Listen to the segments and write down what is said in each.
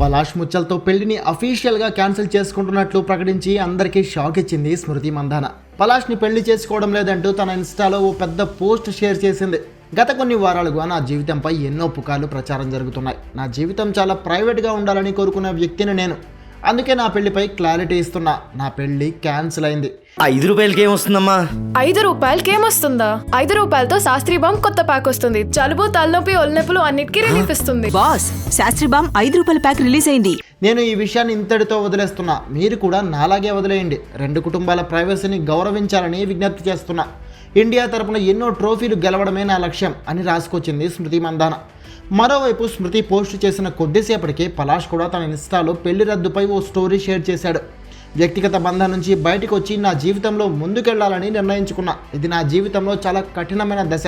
పలాష్ ముచ్చల్తో పెళ్ళిని అఫీషియల్గా క్యాన్సిల్ చేసుకుంటున్నట్లు ప్రకటించి అందరికీ షాక్ ఇచ్చింది స్మృతి మందాన. పలాష్ని పెళ్ళి చేసుకోవడం లేదంటూ తన ఇన్స్టాలో ఓ పెద్ద పోస్ట్ షేర్ చేసింది. గత కొన్ని వారాలుగా నా జీవితంపై ఎన్నో పుకార్లు ప్రచారం జరుగుతున్నాయి. నా జీవితం చాలా ప్రైవేట్గా ఉండాలని కోరుకున్న వ్యక్తిని నేను. అందుకే నా పెళ్ళిపై క్లారిటీ ఇస్తున్నా. నా పెళ్ళి క్యాన్సిల్ అయింది. ఐదు రూపాయలకి ఏమొస్తుందమ్మా ఐదు రూపాయలకి ఏమొస్తుందా ఐదు రూపాయలతో శాస్త్రీ బామ్ కొత్త ప్యాక్ వస్తుంది. జలుబు తలనొప్పి ఒళ్ళనొప్పులు అన్నిటికీ రిలీఫ్ ఇస్తుంది. బాస్ శాస్త్రి బామ్ ఐదు రూపాయల ప్యాక్ రిలీజ్ అయింది. నేను ఈ విషయాన్ని ఇంతటితో వదిలేస్తున్నా. మీరు కూడా నాలాగే వదిలేయండి. రెండు కుటుంబాల ప్రైవసీని గౌరవించాలని విజ్ఞప్తి చేస్తున్నా. ఇండియా తరపున ఎన్నో ట్రోఫీలు గెలవడమే నా లక్ష్యం అని రాసుకొచ్చింది స్మృతి మందాన. మరోవైపు స్మృతి పోస్ట్ చేసిన కొద్దిసేపటికే పలాష్ కూడా తన ఇన్స్టాలో పెళ్ళి రద్దుపై ఓ స్టోరీ షేర్ చేశాడు. వ్యక్తిగత బంధం నుంచి బయటకు వచ్చి నా జీవితంలో ముందుకెళ్ళాలని నిర్ణయించుకున్నా. ఇది నా జీవితంలో చాలా కఠినమైన దశ.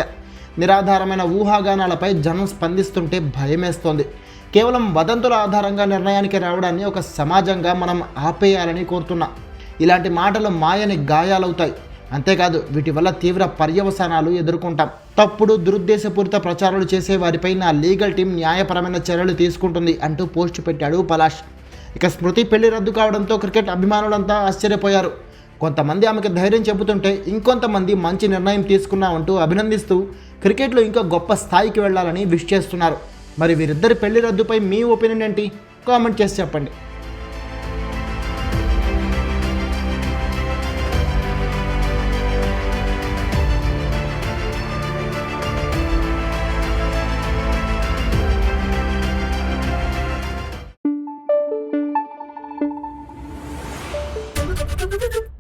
నిరాధారమైన ఊహాగానాలపై జనం స్పందిస్తుంటే భయమేస్తోంది. కేవలం వదంతుల ఆధారంగా నిర్ణయానికి రావడాన్ని ఒక సమాజంగా మనం ఆపేయాలని కోరుతున్నా. ఇలాంటి మాటలు మాయని గాయాలవుతాయి. అంతేకాదు వీటి వల్ల తీవ్ర పర్యవసానాలు ఎదుర్కొంటాం. తప్పుడు దురుద్దేశపూరిత ప్రచారాలు చేసే వారిపై నా లీగల్ టీం న్యాయపరమైన చర్యలు తీసుకుంటుంది అంటూ పోస్ట్ పెట్టాడు పలాష్. ఇక స్మృతి పెళ్ళి రద్దు కావడంతో క్రికెట్ అభిమానులంతా ఆశ్చర్యపోయారు. కొంతమంది ఆమెకు ధైర్యం చెబుతుంటే ఇంకొంతమంది మంచి నిర్ణయం తీసుకున్నామంటూ అభినందిస్తూ క్రికెట్లో ఇంకా గొప్ప స్థాయికి వెళ్ళాలని విష్ చేస్తున్నారు. మరి వీరిద్దరి పెళ్ళి రద్దుపై మీ ఒపీనియన్ ఏంటి? కామెంట్ చేసి చెప్పండి. どどど。